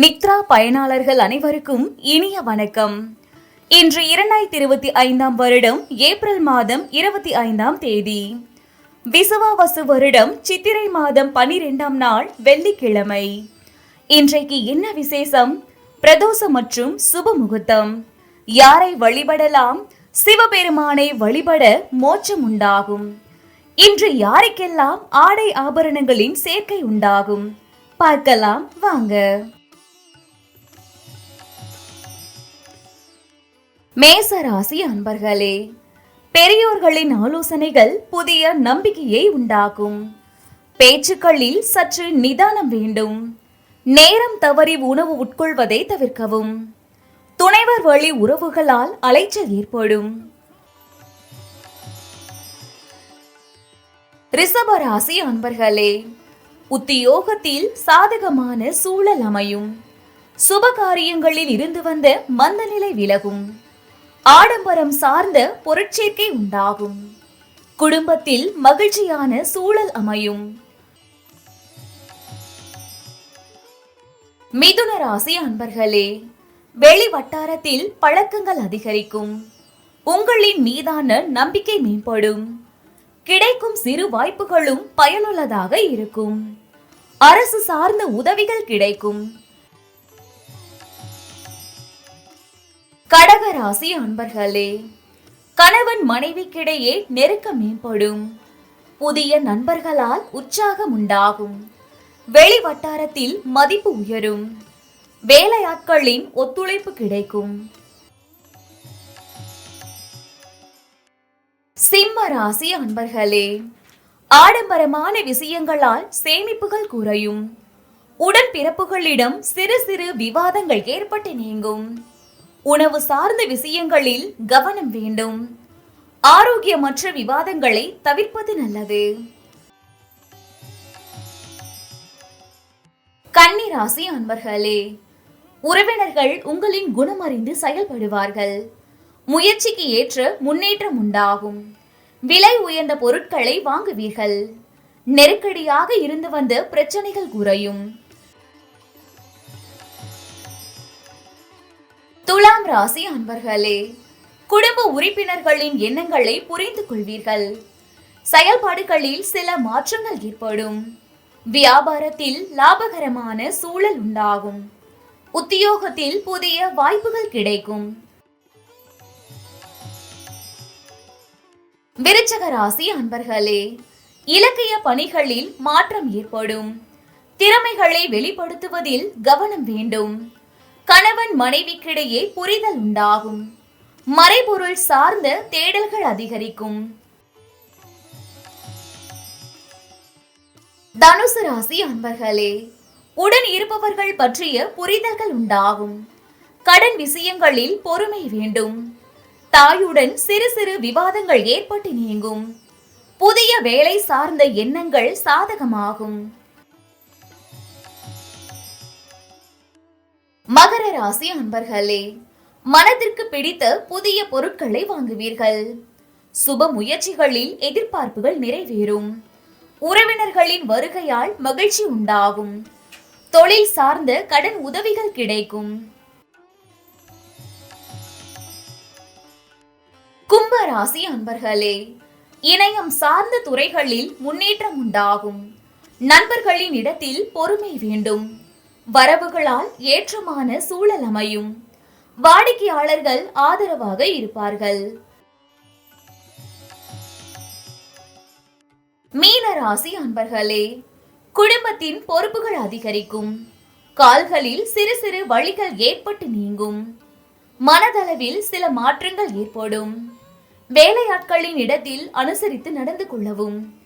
நித்ரா பயனாளர்கள் அனைவருக்கும் இனிய வணக்கம். இன்று இரண்டாயிரத்தி இருபத்தி ஐந்தாம் வருடம் ஏப்ரல் மாதம் இருபத்தி ஐந்தாம் தேதி. விசுவாவசு வருடம் சித்திரை மாதம் பனிரெண்டாம் நாள் வெள்ளிக்கிழமை. இன்றைக்கு என்ன விசேஷம்? பிரதோஷம் மற்றும் சுப முகூர்த்தம். யாரை வழிபடலாம்? சிவபெருமானை வழிபட மோட்சம் உண்டாகும். இன்று யாருக்கெல்லாம் ஆடை ஆபரணங்களின் சேர்க்கை உண்டாகும்? பார்க்கலாம் வாங்க. மேச ராசி அன்பர்களே பெரியோர்களின் ஆலோசனைகள் புதிய நம்பிக்கையை உண்டாக்கும். பேச்சுக்களில் சற்று நிதானம் வேண்டும். நேரம் தவறி உணவு உட்கொள்வதை தவிர்க்கவும். துணைவர் வழி உறவுகளால் அலைச்சல் ஏற்படும். ரிஷபராசி அன்பர்களே உத்தியோகத்தில் சாதகமான சூழல் அமையும். சுபகாரியங்களில் இருந்து வந்த மந்தநிலை விலகும். ஆடம்பரம் சார்ந்த பொருட்சேர்க்கை உண்டாகும். குடும்பத்தில் மகிழ்ச்சியான சூழல் அமையும். மிதுன ராசி அன்பர்களே வெளி வட்டாரத்தில் பழக்கங்கள் அதிகரிக்கும். உங்களின் மீதான நம்பிக்கை மேம்படும். கிடைக்கும் சிறு வாய்ப்புகளும் பயனுள்ளதாக இருக்கும். அரசு சார்ந்த உதவிகள் கிடைக்கும். கடகராசி அன்பர்களே கணவன் மனைவிக்கிடையே நெருக்கம் மேம்படும். புதிய நண்பர்களால் உற்சாகம் உண்டாகும். வெளி வட்டாரத்தில் மதிப்பு உயரும். வேலையாட்களின் ஒத்துழைப்பு கிடைக்கும். சிம்ம ராசி அன்பர்களே ஆடம்பரமான விஷயங்களால் சேமிப்புகள் குறையும். உடன்பிறப்புகளிடம் சிறு சிறு விவாதங்கள் ஏற்பட்டு நீங்கும். உணவு சார்ந்த விஷயங்களில் கவனம் வேண்டும். ஆரோக்கியமற்ற விவாதங்களை தவிர்ப்பது நல்லது. கன்னிராசி அன்பர்களே உறவினர்கள் உங்களின் குணம் அறிந்து செயல்படுவார்கள். முயற்சிக்கு ஏற்ற முன்னேற்றம் உண்டாகும். விலை உயர்ந்த பொருட்களை வாங்குவீர்கள். நெருக்கடியாக இருந்து வந்த பிரச்சனைகள் குறையும். துலாம் ராசி அன்பர்களே குடும்ப உறுப்பினர்களின் எண்ணங்களை புரிந்து கொள்வீர்கள். செயல்பாடுகளில் சில மாற்றங்கள் ஏற்படும். வியாபாரத்தில் லாபகரமான சூழல் உண்டாகும். உத்தியோகத்தில் புதிய வாய்ப்புகள் கிடைக்கும். விருச்சக ராசி அன்பர்களே இலக்கிய பணிகளில் மாற்றம் ஏற்படும். திறமைகளை வெளிப்படுத்துவதில் கவனம் வேண்டும். கணவன் மனைவிக்கிடையே புரிதல் உண்டாகும். மறைபொருள் சார்ந்த தேடல்கள் அதிகரிக்கும். தனுசு ராசி அன்பர்களே உடன் இருப்பவர்கள் பற்றிய புரிதல்கள் உண்டாகும். கடன் விஷயங்களில் பொறுமை வேண்டும். தாயுடன் சிறு சிறு விவாதங்கள் ஏற்பட்டு நீங்கும். புதிய வேலை சார்ந்த எண்ணங்கள் சாதகமாகும். மகர ராசி அன்பர்களே மனதிற்கு பிடித்த புதிய பொருட்களை வாங்குவீர்கள். சுப முயற்சிகளில் எதிர்பார்ப்புகள் நிறைவேறும். உறவினர்களின் வருகையால் மகிழ்ச்சி உண்டாகும். தொழில் சார்ந்த கடன் உதவிகள் கிடைக்கும். கும்ப ராசி அன்பர்களே இணையம் சார்ந்த துறைகளில் முன்னேற்றம் உண்டாகும். நண்பர்களின் இடத்தில் பொறுமை வேண்டும். வரவுகளால் ஏற்றமான சூழல் அமையும். வாடிக்கையாளர்கள் ஆதரவாக இருப்பார்கள். மீன ராசி அன்பர்களே குடும்பத்தின் பொறுப்புகள் அதிகரிக்கும். கால்களில் சிறு சிறு வழிகள் ஏற்பட்டு நீங்கும். மனதளவில் சில மாற்றங்கள் ஏற்படும். வேலையாட்களின் இடத்தில் அனுசரித்து நடந்து கொள்ளவும்.